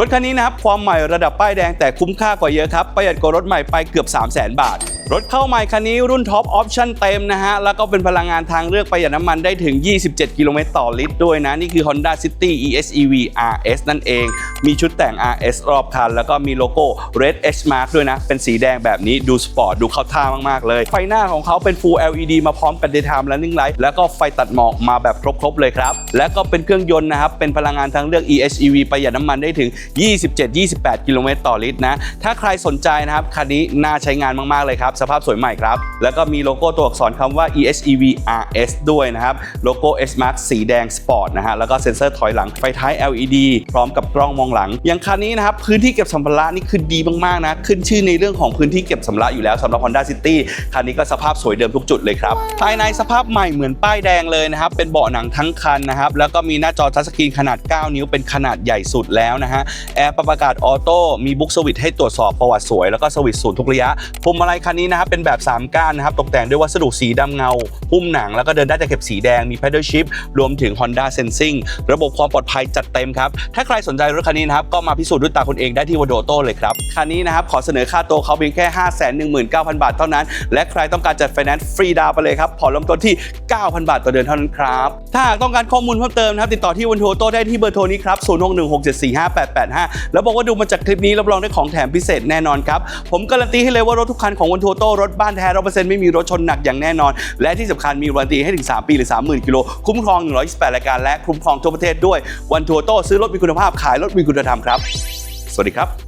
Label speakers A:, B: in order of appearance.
A: รถคันนี้นะครับความใหม่ระดับป้ายแดงแต่คุ้มค่ากว่าเยอะครับประหยัดกว่ารถใหม่ไปเกือบ 3 0 0 0 0 0 บาท รถเข้าใหม่คันนี้รุ่นท็อปออปชั่นเต็มนะฮะ แล้วก็เป็นพลังงานทางเลือกประหยัดน้ำมันได้ถึง 27 กิโลเมตรต่อลิตรด้วยนะ นี่คือ Honda City EHEV RS นั่นเอง มีชุดแต่ง RS รอบคัน แล้วก็มีโลโก้ Red H Mark ด้วยนะ เป็นสีแดงแบบนี้ดูสปอร์ตดูเข้าท่ามากๆเลย ไฟหน้าของเขาเป็น Full LED มาพร้อมกับ Daytime Running Light แล้วก็ไฟตัดหมอกมาแบบครบๆเลยครับ และก็เป็นเครื่องยนต์นะครับเป็นพลังงานทางเลือก EHEV ประหยัดน้ำมันได้ถึง 27-28 กิโลเมตรต่อลิตรนะถ้าใครสนใจนะครับคันนี้น่าใช้งานมากๆเลยครับสภาพสวยใหม่ครับ แล้วก็มีโลโก้ตัวอักษรคำว่า EHEV RS ด้วยนะครับ โลโก้ S Mark สีแดงสปอร์ตนะฮะ แล้วก็เซ็นเซอร์ถอยหลังไฟท้าย LED พร้อมกับกล้องมองหลัง อย่างคันนี้นะครับ พื้นที่เก็บสัมภาระนี่คือดีมาก ๆ นะ ขึ้นชื่อในเรื่องของพื้นที่เก็บสัมภาระอยู่แล้วสำหรับ Honda City คันนี้ก็สภาพสวยเดิมทุกจุดเลยครับ ภายในสภาพใหม่เหมือนป้ายแดงเลยนะครับ เป็นเบาะหนังทั้งคันนะครับ แล้วก็มีหน้าจอทัชสกรีนขนาด 9 นิ้วเป็นขนาดใหญ่สุดแล้วนะฮะ แอร์ปรับอากาศออโต้ มีบุ๊กสวิตช์ให้ตรวจสอบประวัติสวย แล้วก็สวิตศูนย์ทุกระยะพวงมาลัยคันนี้นะครับเป็นแบบ 3 ก้านนะครับตกแต่งด้วยวัสดุสีดำเงา หุ้มหนังแล้วก็เดินได้จากเข็บสีแดงมี pedal shift รวมถึง Honda Sensing ระบบความปลอดภัยจัดเต็มครับถ้าใครสนใจรถคันนี้นะครับก็มาพิสูจน์ด้วยตาคุณเองได้ที่วโดโต้เลยครับคันนี้นะครับขอเสนอค่าตัวเขาเพียงแค่ 519,000 บาทเท่านั้น และใครต้องการจัดไฟแนนซ์ฟรีดาวไปเลยครับผ่อนเริ่มต้นที่ 9,000 บาทต่อเดือนเท่านั้นครับถ้าหากต้องการข้อมูลเพิ่มเติมนะครับติดต่อที่วันโทโต้ได้ที่เบอร์โทรนี้ครับ0616745885 แล้วบอกว่าดูมาจากคลิปนี้รับรองได้ของแถมพิเศษแน่นอนครับผมการันตีให้เลยว่ารถทุกคันของวันโทโต้รถบ้านแท้ร้อไม่มีรถชนหนักอย่างแน่นอน และที่สำคัญมีวารันตีให้ถึง 3 ปีหรือ 30,000 กิโล คุ้มครอง 128 รายการและคุ้มครองทั่วประเทศด้วย วันทัวร์โต้ซื้อรถมีคุณภาพขายรถมีคุณธรรมครับ สวัสดีครับ